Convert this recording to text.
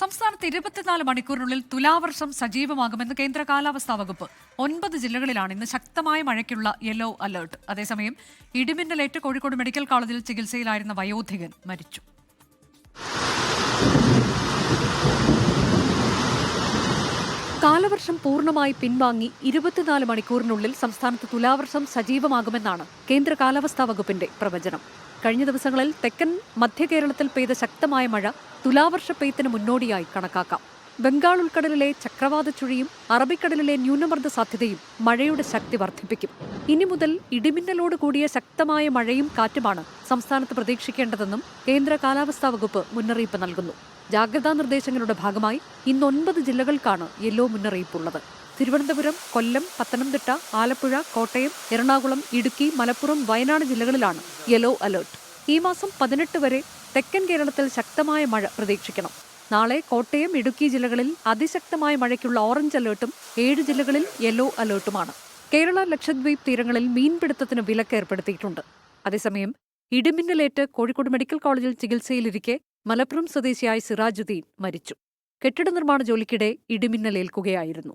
സംസ്ഥാനത്ത് ഇരുപത്തിനാല് മണിക്കൂറിനുള്ളിൽ തുലാവർഷം സജീവമാകുമെന്ന് കേന്ദ്ര കാലാവസ്ഥാ വകുപ്പ്. ഒൻപത് ജില്ലകളിലാണ് ഇന്ന് ശക്തമായ മഴയ്ക്കുള്ള യെല്ലോ അലേർട്ട് അതേസമയം ഇടിമിന്നലേറ്റ് കോഴിക്കോട് മെഡിക്കൽ കോളേജിൽ ചികിത്സയിലായിരുന്ന വയോധികൻ മരിച്ചു. കാലവർഷം പൂർണമായി പിൻവാങ്ങി ഇരുപത്തിനാല് മണിക്കൂറിനുള്ളിൽ സംസ്ഥാനത്ത് തുലാവർഷം സജീവമാകുമെന്നാണ് കേന്ദ്ര കാലാവസ്ഥാ വകുപ്പിന്റെ പ്രവചനം. കഴിഞ്ഞ ദിവസങ്ങളിൽ തെക്കൻ മധ്യ കേരളത്തിൽ പെയ്ത ശക്തമായ മഴ തുലാവർഷ പെയ്ത്തിന് മുന്നോടിയായി കണക്കാക്കാം. ബംഗാൾ ഉൾക്കടലിലെ ചക്രവാത ചുഴിയും അറബിക്കടലിലെ ന്യൂനമർദ്ദ സാധ്യതയും മഴയുടെ ശക്തി വർദ്ധിപ്പിക്കും. ഇനി മുതൽ ഇടിമിന്നലോട് കൂടിയ ശക്തമായ മഴയും കാറ്റുമാണ് സംസ്ഥാനത്ത് പ്രതീക്ഷിക്കേണ്ടതെന്നും കേന്ദ്ര കാലാവസ്ഥാ വകുപ്പ് മുന്നറിയിപ്പ് നൽകുന്നു. ജാഗ്രതാ നിർദ്ദേശങ്ങളുടെ ഭാഗമായി ഇന്ന് ഒൻപത് ജില്ലകൾക്കാണ് യെല്ലോ മുന്നറിയിപ്പുള്ളത്. തിരുവനന്തപുരം കൊല്ലം പത്തനംതിട്ട ആലപ്പുഴ കോട്ടയം എറണാകുളം ഇടുക്കി മലപ്പുറം വയനാട് ജില്ലകളിലാണ് യെല്ലോ അലേർട്ട്. ഈ മാസം പതിനെട്ട് വരെ തെക്കൻ കേരളത്തിൽ ശക്തമായ മഴ പ്രതീക്ഷിക്കണം. നാളെ കോട്ടയം ഇടുക്കി ജില്ലകളിൽ അതിശക്തമായ മഴയ്ക്കുള്ള ഓറഞ്ച് അലേർട്ടും ഏഴ് ജില്ലകളിൽ യെല്ലോ അലേർട്ടുമാണ്. കേരള ലക്ഷദ്വീപ് തീരങ്ങളിൽ മീൻപിടുത്തത്തിന് വിലക്ക് ഏർപ്പെടുത്തിയിട്ടുണ്ട് അതേസമയം ഇടിമിന്നലേറ്റ് കോഴിക്കോട് മെഡിക്കൽ കോളേജിൽ ചികിത്സയിലിരിക്കെ മലപ്പുറം സ്വദേശിയായ സിറാജുദ്ദീൻ മരിച്ചു. കെട്ടിട നിർമ്മാണ ജോലിക്കിടെ ഇടിമിന്നലേൽക്കുകയായിരുന്നു.